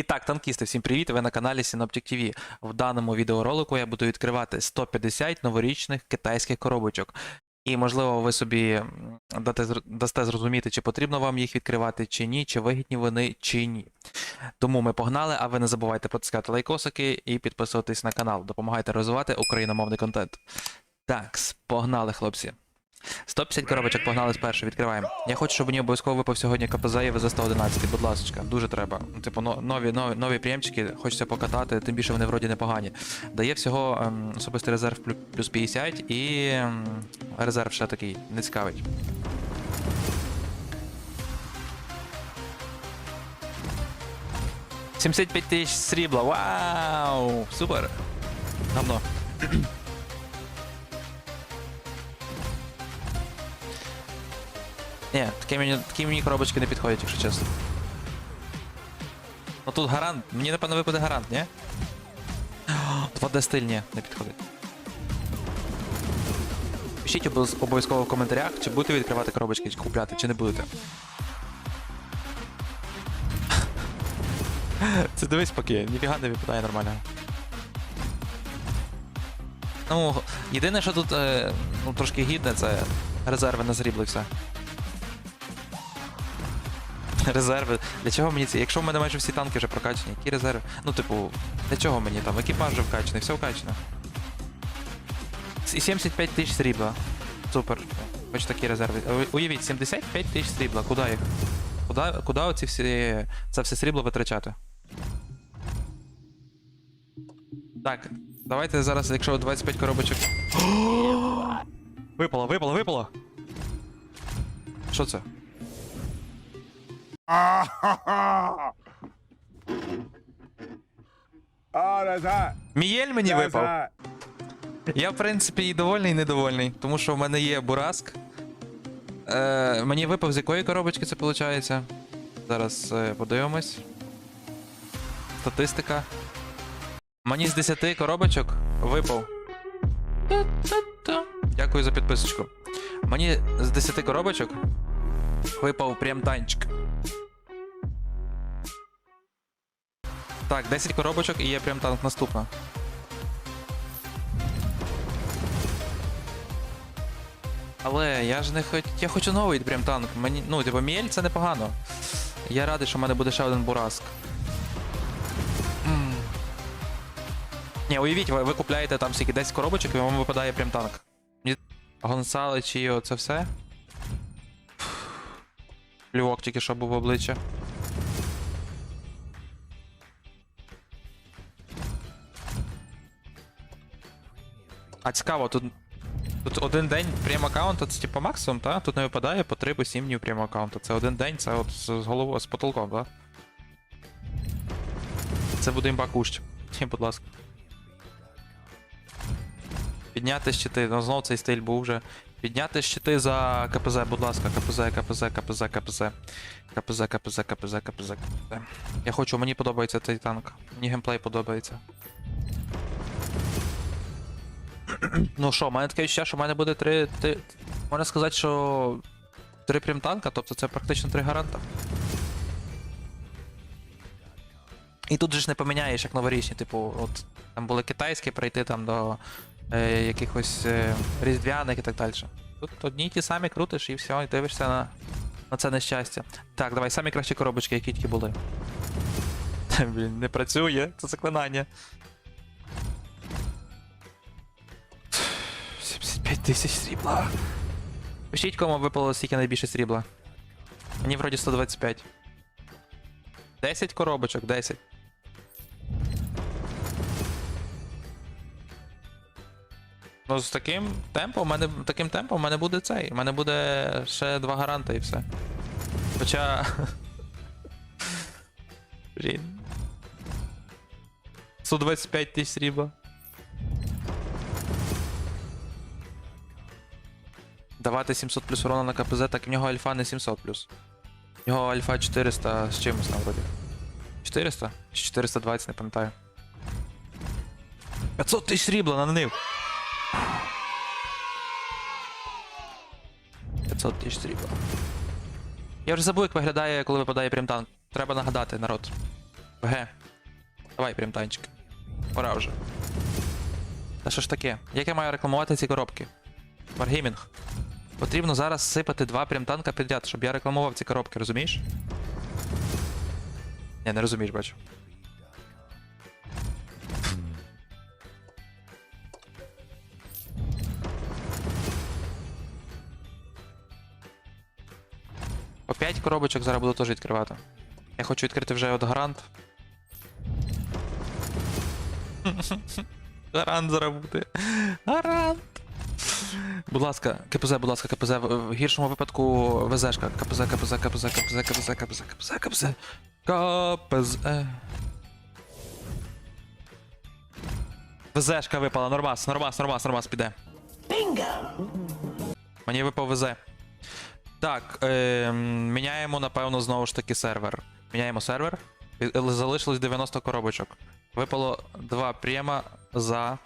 І так, танкісти, всім привіт! Ви на каналі Synoptic TV. В даному відеоролику я буду відкривати 150 новорічних китайських коробочок. І, можливо, ви собі дате, дасте зрозуміти, чи потрібно вам їх відкривати, чи ні, чи вигідні вони, чи ні. Тому ми погнали, а ви не забувайте протискати лайкосики і підписуватись на канал. Допомагайте розвивати україномовний контент. Так, погнали, хлопці. 150 коробочок погнали спершу, відкриваємо. Я хочу, щоб мені обов'язково випав сьогодні КПЗ і за 111, будь ласка, дуже треба. Типу, нові, нові, нові прийомчики, хочеться покатати, тим більше вони вроді непогані. Дає всього ем, особистий резерв плюс 50 і ем, резерв ще такий, не цікавить. «75 тисяч срібла, вау! Супер! Давно. Ні, такі мені, такі мені коробочки не підходять, якщо чесно. Ну тут гарант. Мені напевно випаде гарант, ні? 2D стиль, ні, не підходить. Пишіть обов'язково в коментарях, чи будете відкривати коробочки, чи купляти, чи не будете. Це дивись поки, ніфіга не випадає нормально. Ну, єдине, що тут е, ну, трошки гідне, це резерви на срібло і все. Резерви. Для чого мені ці? Якщо в мене майже всі танки вже прокачані, які резерви? Ну, типу, для чого мені там? Екіпаж вже вкачаний, все вкачано. І 75 тисяч срібла. Супер. Хоч такі резерви. Уявіть, 75 тисяч срібла. Куди їх? Куди, куди оці всі, це все срібло витрачати? Так, давайте зараз, якщо 25 коробочок. випало, випало, випало! Що це? Ah, that's hot. Мієль мені That's випав. hot. Я, в принципі, і довольний, і недовольний, тому що в мене є бураск. Е, мені випав з якої коробочки це виходить? Зараз е, подивимось. Статистика. Мені з 10 коробочок випав. Дякую за підписочку. Мені з 10 коробочок випав прям танчик. Так, 10 коробочок і є прям танк наступна. Але я ж не хоч. Я хочу новий прям танк. Мені. Ну, типу, Міель це непогано. Я радий, що в мене буде ще один бураск. М. Ні, уявіть, ви, ви купляєте там скільки 10 коробочок і вам випадає прям танк. Гонсалич і оце все. Плювок тільки що був в обличчя. А цікаво, тут Тут один день прем аккаунта, це типу максимум, та? Тут не випадає по 3 по 7 днів прем аккаунта. Це один день, це от з головою, з потолком, так? Це буде імба кущ. Будь ласка. Підняти щити, ну знов цей стиль був вже. Підняти щити за КПЗ, будь ласка, КПЗ, КПЗ, КПЗ, КПЗ. КПЗ, КПЗ, КПЗ, КПЗ, КПЗ. Я хочу, мені подобається цей танк. Мені геймплей подобається. Ну що, в мене таке відчуття, що в мене буде три. три... Можна сказати, що. Три прем-танка, тобто це практично три гаранта. І тут же ж не поміняєш як новорічні, типу, от там були китайські прийти там до е, якихось е, різдвяних і так далі. Тут одні й ті самі крутиш і все, і дивишся на, на це нещастя. Так, давай самі кращі коробочки, які тільки були. Блін, не працює, це заклинання. 75 тисяч срібла. Пишіть, кому випало стільки найбільше срібла. Мені вроді 125. 10 коробочок, 10. Ну, з таким темпом, мене, таким темпом у мене буде цей. У мене буде ще два гаранти і все. Хоча. Блін. 125 тисяч срібла. Давати 700 плюс урона на КПЗ, так в нього альфа не 700 плюс. В нього альфа 400 з чимось там вроді. 400? Чи 420, не пам'ятаю. 500 тисяч срібла нанив. 500 тисяч срібла. Я вже забув, як виглядає, коли випадає прям танк. Треба нагадати, народ. ВГ. Давай, прям танчик. Пора вже. Та що ж таке? Як я маю рекламувати ці коробки? Wargaming. Потрібно зараз сипати два прям-танка підряд, щоб я рекламував ці коробки, розумієш? Ні, не розумієш, бачу. 5 коробочок зараз буду теж відкривати. Я хочу відкрити вже от гарант. Гарант зараз буде. Гарант. Будь ласка, КПЗ, будь ласка, КПЗ. В гіршому випадку ВЗшка. КПЗ, КПЗ, КПЗ, КПЗ, КПЗ, КПЗ, КПЗ, КПЗ. КПЗ. ВЗшка випала, нормас, нормас, нормас, нормас, піде. Мені випав ВЗ. Так, е, міняємо, напевно, знову ж таки сервер. Міняємо сервер. Е, Залишилось 90 коробочок. Випало 2 према за,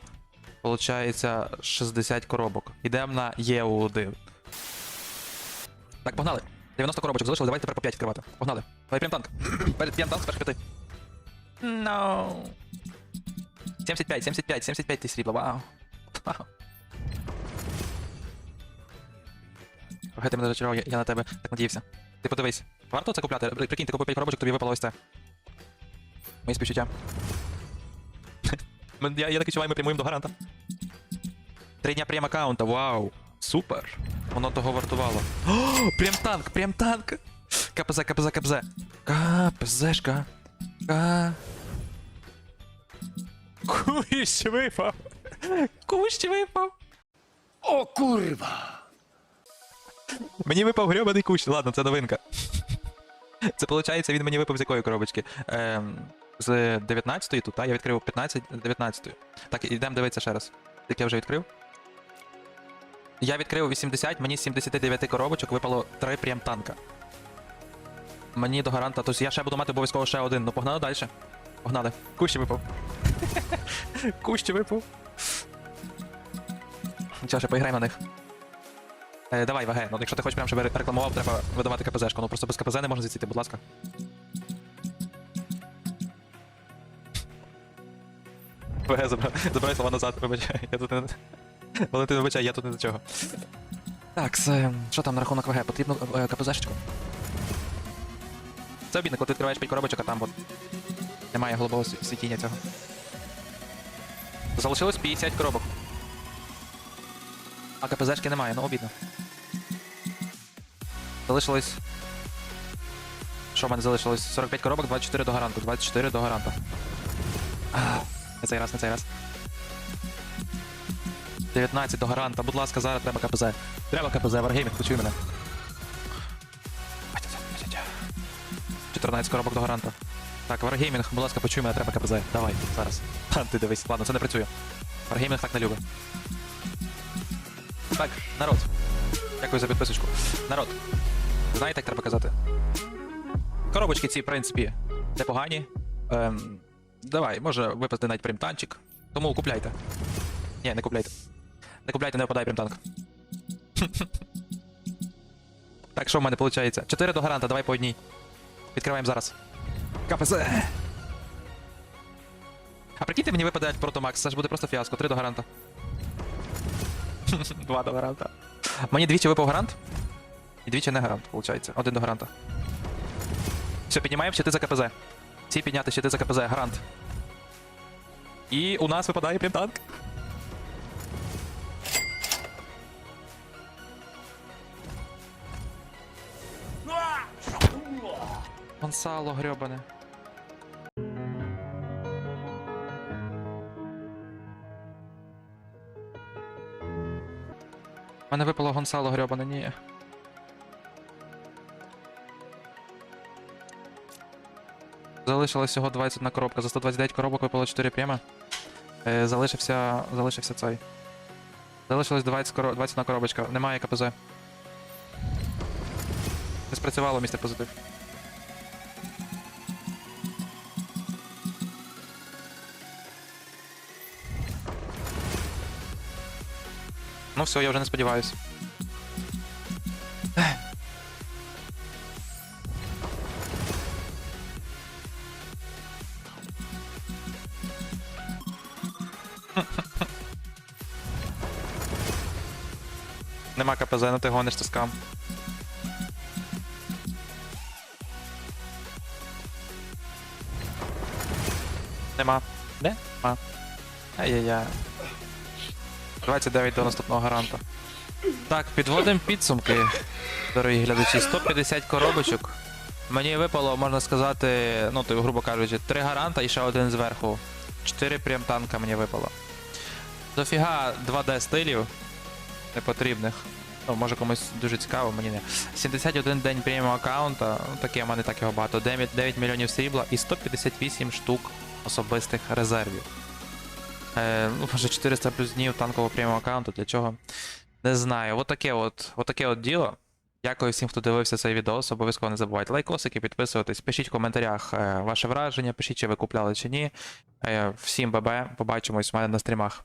получається, 60 коробок. Йдемо на ЄУ1. Так, погнали. 90 коробочок залишилось, давайте тепер по 5 відкривати. Погнали. Давай прям танк. Перед прям танк з перших п'яти. No. 75, 75, 75 тисяч срібла, вау. Вау. Ти мене зачарував, я, я на тебе так надіявся. Ти подивись. Варто це купляти? Прикинь, ти купив 5 коробочок, тобі випало ось це. Мої співчуття. Я, я так відчуваю, ми прямуємо до гаранта. Три дня прям аккаунта, вау. Супер. Воно того вартувало. О, прям танк, прям танк. КПЗ, КПЗ, КПЗ. КПЗшка. К. Кущ випав. Кущ випав. O kurwa! Мені випав грьобаний кущ. Ладно, це новинка. Це виходить, він мені випав з якої коробочки? Ем, з 19-ї тут, а? Я відкрив 15 19-ї. Так, ідемо дивитися ще раз. Так я вже відкрив. Я відкрив 80, мені з 79 коробочок випало 3 прям танка. Мені до гаранта, тобто я ще буду мати обов'язково ще один. Ну погнали далі. Погнали. Кущ випав. Кущ випав. Нічого, ще поіграємо на них. Е, давай, ВГ, ну якщо ти хочеш прям, щоб рекламував, треба видавати КПЗшку. Ну просто без КПЗ не можна зійти, будь ласка. ВГ забирай, забирай слова назад, вибачай. Я тут не. Валентин, вибачай, я тут не до чого. Так, це, що там на рахунок ВГ? Потрібно е, КПЗшечку. Це обідно, коли ти відкриваєш 5 коробочок, а там от немає голубого сві- світіння цього. Залишилось 50 коробок. А КПЗшки немає, ну обідно. Залишилось. Що в мене залишилось? 45 коробок, 24 до гаранту. 24 до гаранта. Не цей раз, не цей раз. 19 до гаранта. Будь ласка, зараз треба КПЗ. Треба КПЗ, Wargaming, почуй мене. 14 коробок до гаранта. Так, Wargaming, будь ласка, почуй мене, треба КПЗ. Давай, зараз. Ха, Ти дивись, ладно, це не працює. Wargaming так не любить. Так, народ. Дякую за підписочку. Народ. Знаєте, як треба казати? Коробочки ці, в принципі, непогані. Ем, давай, може випасти навіть примтанчик. Тому купляйте. Ні, не купляйте. Не купляйте, не випадає примтанк. так, що в мене виходить? 4 до гаранта, давай по одній. Відкриваємо зараз. КПЗ. А прикиньте, мені випаде Протомакс, це ж буде просто фіаско. 3 до гаранта. Два до гаранта. Мені двічі випав гарант. І двічі не гарант, виходить. Один до гаранта. Все, піднімаємо щити за КПЗ. Всі підняти щити за КПЗ, гарант. І у нас випадає прям танк. Гонсало грьобане. Мене випало гонсало грьобане, ні. Залишилось всього 21 коробка. За 129 коробок випало 4 према. Е, залишився, залишився цей. Залишилось 20 коро... 21 коробочка. Немає КПЗ. Не спрацювало містер позитив. Ну все, я вже не сподіваюся. Нема КПЗ, ну ти гониш це скам. Нема. Нема. Ай-яй-яй. 29 до наступного гаранта. Так, підводимо підсумки, дорогі глядачі. 150 коробочок. Мені випало, можна сказати, ну, то, грубо кажучи, 3 гаранта і ще один зверху. 4 прям танка мені випало. Дофіга 2D стилів непотрібних. Ну, може комусь дуже цікаво, мені не. 71 день преміум аккаунта, ну таке в мене так його багато. 9, 9 мільйонів срібла і 158 штук особистих резервів. Е, ну, може 400 плюс днів танкового преміум аккаунту, для чого? Не знаю. Отаке от, отаке от діло. Дякую всім, хто дивився цей відео. Обов'язково не забувайте лайкосики, підписуватись. Пишіть в коментарях е, ваше враження, пишіть, чи ви купляли чи ні. Е, всім бабе, побачимось у мене на стрімах.